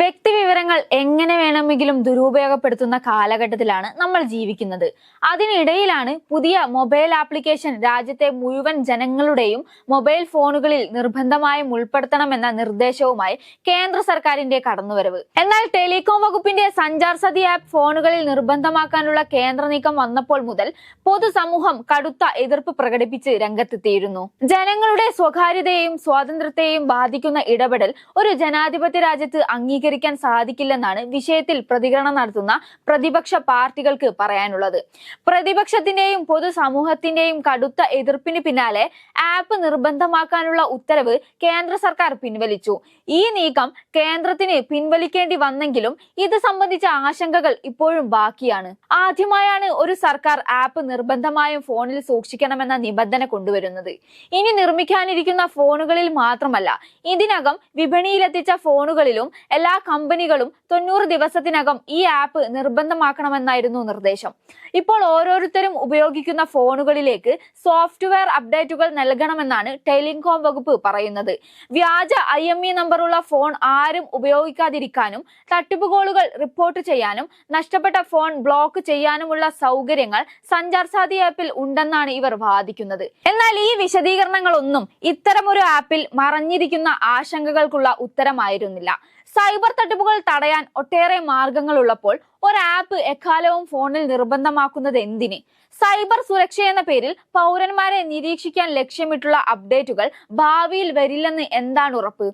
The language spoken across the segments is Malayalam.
വ്യക്തി വിവരങ്ങൾ എങ്ങനെ വേണമെങ്കിലും ദുരുപയോഗപ്പെടുത്തുന്ന കാലഘട്ടത്തിലാണ് നമ്മൾ ജീവിക്കുന്നത്. അതിനിടയിലാണ് പുതിയ മൊബൈൽ ആപ്ലിക്കേഷൻ രാജ്യത്തെ മുഴുവൻ ജനങ്ങളുടെയും മൊബൈൽ ഫോണുകളിൽ നിർബന്ധമായും ഉൾപ്പെടുത്തണമെന്ന നിർദ്ദേശവുമായി കേന്ദ്ര സർക്കാരിന്റെ കടന്നുവരവ്. എന്നാൽ ടെലികോം വകുപ്പിന്റെ സഞ്ചാർ സതി ആപ്പ് ഫോണുകളിൽ നിർബന്ധമാക്കാനുള്ള കേന്ദ്ര നീക്കം വന്നപ്പോൾ മുതൽ പൊതുസമൂഹം കടുത്ത എതിർപ്പ് പ്രകടിപ്പിച്ച് രംഗത്തെത്തിയിരുന്നു. ജനങ്ങളുടെ സ്വകാര്യതയെയും സ്വാതന്ത്ര്യത്തെയും ബാധിക്കുന്ന ഇടപെടൽ ഒരു ജനാധിപത്യ രാജ്യത്ത് അംഗീകരിക്കാൻ സാധിക്കില്ലെന്നാണ് വിഷയത്തിൽ പ്രതികരണം നടത്തുന്ന പ്രതിപക്ഷ പാർട്ടികൾക്ക് പറയാനുള്ളത്. പ്രതിപക്ഷത്തിന്റെയും പൊതുസമൂഹത്തിന്റെയും കടുത്ത എതിർപ്പിന് പിന്നാലെ ആപ്പ് നിർബന്ധമാക്കാനുള്ള ഉത്തരവ് കേന്ദ്ര സർക്കാർ പിൻവലിച്ചു. ഈ നീക്കം കേന്ദ്രത്തിന് പിൻവലിക്കേണ്ടി വന്നെങ്കിലും ഇത് സംബന്ധിച്ച ആശങ്കകൾ ഇപ്പോഴും ബാക്കിയാണ്. ആദ്യമായാണ് ഒരു സർക്കാർ ആപ്പ് നിർബന്ധമായും ഫോണിൽ സൂക്ഷിക്കണമെന്ന നിബന്ധന കൊണ്ടുവരുന്നത്. ഇനി നിർമ്മിക്കാനിരിക്കുന്ന ഫോണുകളിൽ മാത്രമല്ല ഇതിനകം വിപണിയിലെത്തിച്ച ഫോണുകളിലും എല്ലാ കമ്പനികളും തൊണ്ണൂറ് ദിവസത്തിനകം ഈ ആപ്പ് നിർബന്ധമാക്കണമെന്നായിരുന്നു നിർദ്ദേശം. ഇപ്പോൾ ഓരോരുത്തരും ഉപയോഗിക്കുന്ന ഫോണുകളിലേക്ക് സോഫ്റ്റ്വെയർ അപ്ഡേറ്റുകൾ നൽകണമെന്നാണ് ടെലികോം വകുപ്പ് പറയുന്നത്. വ്യാജ ഐ എം ഇ നമ്പറുള്ള ഫോൺ ആരും ഉപയോഗിക്കാതിരിക്കാനും തട്ടിപ്പ് കോളുകൾ റിപ്പോർട്ട് ചെയ്യാനും നഷ്ടപ്പെട്ട ഫോൺ ബ്ലോക്ക് ചെയ്യാനുമുള്ള സൗകര്യങ്ങൾ സഞ്ചാർ സാധി ആപ്പിൽ ഉണ്ടെന്നാണ് ഇവർ വാദിക്കുന്നത്. എന്നാൽ ഈ വിശദീകരണങ്ങളൊന്നും ഇത്തരമൊരു ആപ്പിൽ മറഞ്ഞിരിക്കുന്ന ആശങ്കകൾക്കുള്ള ഉത്തരമായിരുന്നില്ല. സൈബർ തട്ടിപ്പുകൾ തടയാൻ ഒട്ടേറെ മാർഗങ്ങളുള്ളപ്പോൾ ഒരു ആപ്പ് എക്കാലവും ഫോണിൽ നിർബന്ധമാക്കുന്നത് എന്തിന്? സൈബർ സുരക്ഷ എന്ന പേരിൽ പൗരന്മാരെ നിരീക്ഷിക്കാൻ ലക്ഷ്യമിട്ടുള്ള അപ്ഡേറ്റുകൾ ഭാവിയിൽ വരില്ലെന്ന് എന്താണ് ഉറപ്പ്?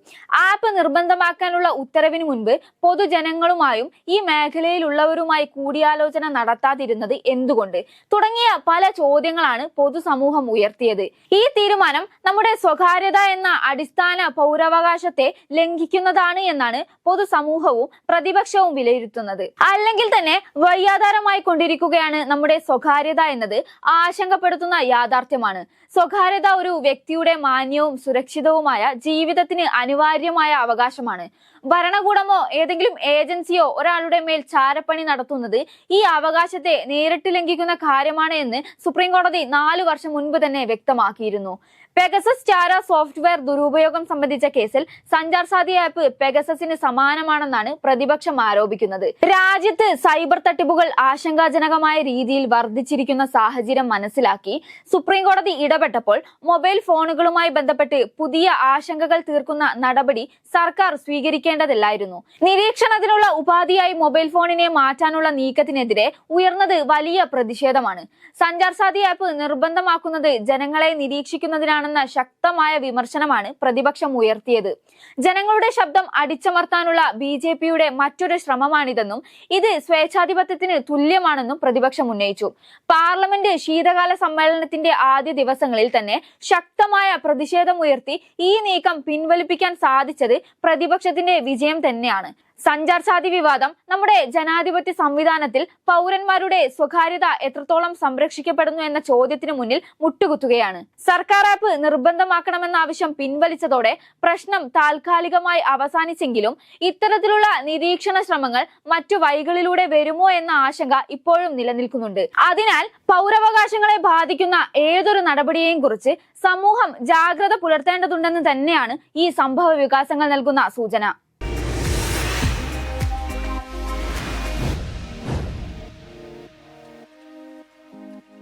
ആപ്പ് നിർബന്ധമാക്കാനുള്ള ഉത്തരവിന് മുൻപ് പൊതുജനങ്ങളുമായും ഈ മേഖലയിലുള്ളവരുമായി കൂടിയാലോചന നടത്താതിരുന്നത് എന്തുകൊണ്ട്? തുടങ്ങിയ പല ചോദ്യങ്ങളാണ് പൊതുസമൂഹം ഉയർത്തിയത്. ഈ തീരുമാനം നമ്മുടെ സ്വകാര്യത എന്ന അടിസ്ഥാന പൗരാവകാശത്തെ ലംഘിക്കുന്നതാണ് എന്നാണ് പൊതുസമൂഹവും പ്രതിപക്ഷവും വിലയിരുത്തുന്നത്. അല്ലെങ്കിൽ തന്നെ വയ്യാധാരമായി കൊണ്ടിരിക്കുകയാണ് നമ്മുടെ സ്വകാര്യത എന്നത് ആശങ്കപ്പെടുത്തുന്ന യാഥാർത്ഥ്യമാണ്. സ്വകാര്യത ഒരു വ്യക്തിയുടെ മാന്യവും സുരക്ഷിതവുമായ ജീവിതത്തിന് അനിവാര്യമായ അവകാശമാണ്. ഭരണകൂടമോ ഏതെങ്കിലും ഏജൻസിയോ ഒരാളുടെ മേൽ ചാരപ്പണി നടത്തുന്നത് ഈ അവകാശത്തെ നേരിട്ട് ലംഘിക്കുന്ന കാര്യമാണ് എന്ന് സുപ്രീം കോടതി നാലു വർഷം മുൻപ് തന്നെ വ്യക്തമാക്കിയിരുന്നു. പെഗസസ് ചാര സോഫ്റ്റ്വെയർ ദുരുപയോഗം സംബന്ധിച്ച കേസിൽ സഞ്ചാർ സാധി ആപ്പ് പെഗസസിന് സമാനമാണെന്നാണ് പ്രതിപക്ഷം ആരോപിക്കുന്നത്. രാജ്യത്ത് സൈബർ തട്ടിപ്പുകൾ ആശങ്കാജനകമായ രീതിയിൽ വർദ്ധിച്ചിരിക്കുന്ന സാഹചര്യം മനസ്സിലാക്കി സുപ്രീം കോടതി ഇടപെട്ടപ്പോൾ മൊബൈൽ ഫോണുകളുമായി ബന്ധപ്പെട്ട് പുതിയ ആശങ്കകൾ തീർക്കുന്ന നടപടി സർക്കാർ സ്വീകരിക്കേണ്ടതില്ലായിരുന്നു. നിരീക്ഷണത്തിനുള്ള ഉപാധിയായി മൊബൈൽ ഫോണിനെ മാറ്റാനുള്ള നീക്കത്തിനെതിരെ ഉയർന്നത് വലിയ പ്രതിഷേധമാണ്. സഞ്ചാർ സാധി ആപ്പ് നിർബന്ധമാക്കുന്നത് ജനങ്ങളെ നിരീക്ഷിക്കുന്നതിനാണെന്ന ശക്തമായ വിമർശനമാണ് പ്രതിപക്ഷം ഉയർത്തിയത്. ജനങ്ങളുടെ ശബ്ദം അടിച്ചമർത്താനുള്ള ബി ജെ പിയുടെ മറ്റൊരു ശ്രമമാണിതെന്നും ഇത് സ്വേച്ഛാധിപത്യത്തിന് തുല്യമാണെന്നും പ്രതിപക്ഷം ഉന്നയിച്ചു. പാർലമെന്റ് ശീതകാല സമ്മേളനത്തിന്റെ ആദ്യ ദിവസങ്ങളിൽ തന്നെ ശക്തമായ പ്രതിഷേധമുയർത്തി ഈ നീക്കം പിൻവലിപ്പിക്കാൻ സാധിച്ചത് പ്രതിപക്ഷത്തിന്റെ വിജയം തന്നെയാണ്. സഞ്ചാർ സാധി വിവാദം നമ്മുടെ ജനാധിപത്യ സംവിധാനത്തിൽ പൗരന്മാരുടെ സ്വകാര്യത എത്രത്തോളം സംരക്ഷിക്കപ്പെടുന്നു എന്ന ചോദ്യത്തിന് മുന്നിൽ മുട്ടുകുത്തുകയാണ്. സർക്കാർ ആപ്പ് നിർബന്ധമാക്കണമെന്ന ആവശ്യം പിൻവലിച്ചതോടെ പ്രശ്നം താൽക്കാലികമായി അവസാനിച്ചെങ്കിലും ഇത്തരത്തിലുള്ള നിരീക്ഷണ ശ്രമങ്ങൾ മറ്റു വഴികളിലൂടെ വരുമോ എന്ന ആശങ്ക ഇപ്പോഴും നിലനിൽക്കുന്നുണ്ട്. അതിനാൽ പൗരവകാശങ്ങളെ ബാധിക്കുന്ന ഏതൊരു നടപടിയെയും കുറിച്ച് സമൂഹം ജാഗ്രത പുലർത്തേണ്ടതുണ്ടെന്ന് തന്നെയാണ് ഈ സംഭവ വികാസങ്ങൾ നൽകുന്ന സൂചന.